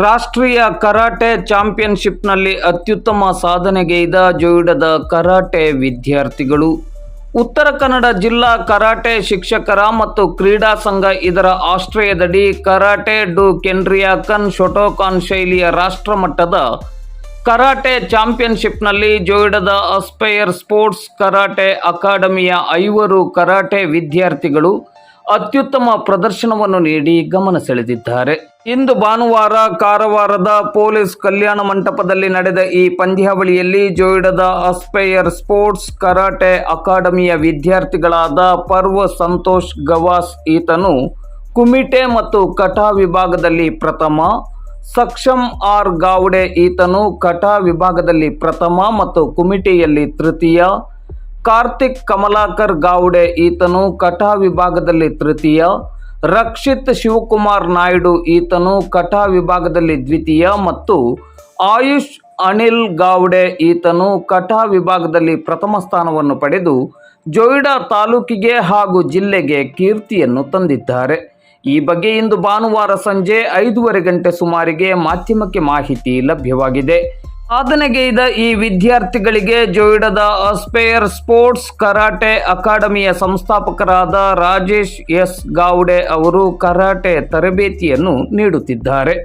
ರಾಷ್ಟ್ರೀಯ ಕರಾಟೆ ಚಾಂಪಿಯನ್ಶಿಪ್ನಲ್ಲಿ ಅತ್ಯುತ್ತಮ ಸಾಧನೆಗೈದ ಜೋಯಿಡದ ಕರಾಟೆ ವಿದ್ಯಾರ್ಥಿಗಳು. ಉತ್ತರ ಕನ್ನಡ ಜಿಲ್ಲಾ ಕರಾಟೆ ಶಿಕ್ಷಕರ ಮತ್ತು ಕ್ರೀಡಾ ಸಂಘ ಇದರ ಆಶ್ರಯದಡಿ ಕರಾಟೆ ಡು ಕೆನ್ರಿಯಾಕನ್ ಶೊಟೋಕಾನ್ ಶೈಲಿಯ ರಾಷ್ಟ್ರಮಟ್ಟದ ಕರಾಟೆ ಚಾಂಪಿಯನ್ಶಿಪ್ನಲ್ಲಿ ಜೋಯಿಡದ ಅಸ್ಪೈರ್ ಸ್ಪೋರ್ಟ್ಸ್ ಕರಾಟೆ ಅಕಾಡೆಮಿಯ ಐವರು ಕರಾಟೆ ವಿದ್ಯಾರ್ಥಿಗಳು ಅತ್ಯುತ್ತಮ ಪ್ರದರ್ಶನವನ್ನು ನೀಡಿ ಗಮನ ಸೆಳೆದಿದ್ದಾರೆ. ಇಂದು ಭಾನುವಾರ ಕಾರವಾರದ ಪೊಲೀಸ್ ಕಲ್ಯಾಣ ಮಂಟಪದಲ್ಲಿ ನಡೆದ ಈ ಪಂದ್ಯಾವಳಿಯಲ್ಲಿ ಜೋಯಿಡದ ಅಸ್ಪೈರ್ ಸ್ಪೋರ್ಟ್ಸ್ ಕರಾಟೆ ಅಕಾಡೆಮಿಯ ವಿದ್ಯಾರ್ಥಿಗಳಾದ ಪರ್ವ ಸಂತೋಷ್ ಗವಾಸ್ ಈತನು ಕುಮಿಟೆ ಮತ್ತು ಕಟಾ ವಿಭಾಗದಲ್ಲಿ ಪ್ರಥಮ ಸಕ್ಷಮ್ ಆರ್ ಗಾವ್ಡೆ ಈತನು ಕಟಾ ವಿಭಾಗದಲ್ಲಿ ಪ್ರಥಮ ಮತ್ತು ಕುಮಿಟಿಯಲ್ಲಿ ತೃತೀಯ ಕಾರ್ತಿಕ್ ಕಮಲಾಕರ್ ಗಾವ್ಡೆ ಈತನು ಕಟಾ ವಿಭಾಗದಲ್ಲಿ ತೃತೀಯ, ರಕ್ಷಿತ್ ಶಿವಕುಮಾರ್ ನಾಯ್ಡು ಈತನು ಕಟಾ ವಿಭಾಗದಲ್ಲಿ ದ್ವಿತೀಯ ಮತ್ತು ಆಯುಷ್ ಅನಿಲ್ ಗಾವ್ಡೆ ಈತನು ಕಟಾ ವಿಭಾಗದಲ್ಲಿ ಪ್ರಥಮ ಸ್ಥಾನವನ್ನು ಪಡೆದು ಜೊಯ್ಡಾ ತಾಲೂಕಿಗೆ ಹಾಗೂ ಜಿಲ್ಲೆಗೆ ಕೀರ್ತಿಯನ್ನು ತಂದಿದ್ದಾರೆ. ಈ ಬಗ್ಗೆ ಇಂದು ಭಾನುವಾರ ಸಂಜೆ ಐದೂವರೆ ಗಂಟೆ ಸುಮಾರಿಗೆ ಮಾಧ್ಯಮಕ್ಕೆ ಮಾಹಿತಿ ಲಭ್ಯವಾಗಿದೆ. ಸಾಧನೆಗೈದ ಈ ವಿದ್ಯಾರ್ಥಿಗಳಿಗೆ ಜೋಯಿಡದ ಅಸ್ಪೇಯರ್ ಸ್ಪೋರ್ಟ್ಸ್ ಕರಾಟೆ ಅಕಾಡೆಮಿಯ ಸಂಸ್ಥಾಪಕರಾದ ರಾಜೇಶ್ ಎಸ್ ಗಾವ್ಡೆ ಅವರು ಕರಾಟೆ ತರಬೇತಿಯನ್ನು ನೀಡುತ್ತಿದ್ದಾರೆ.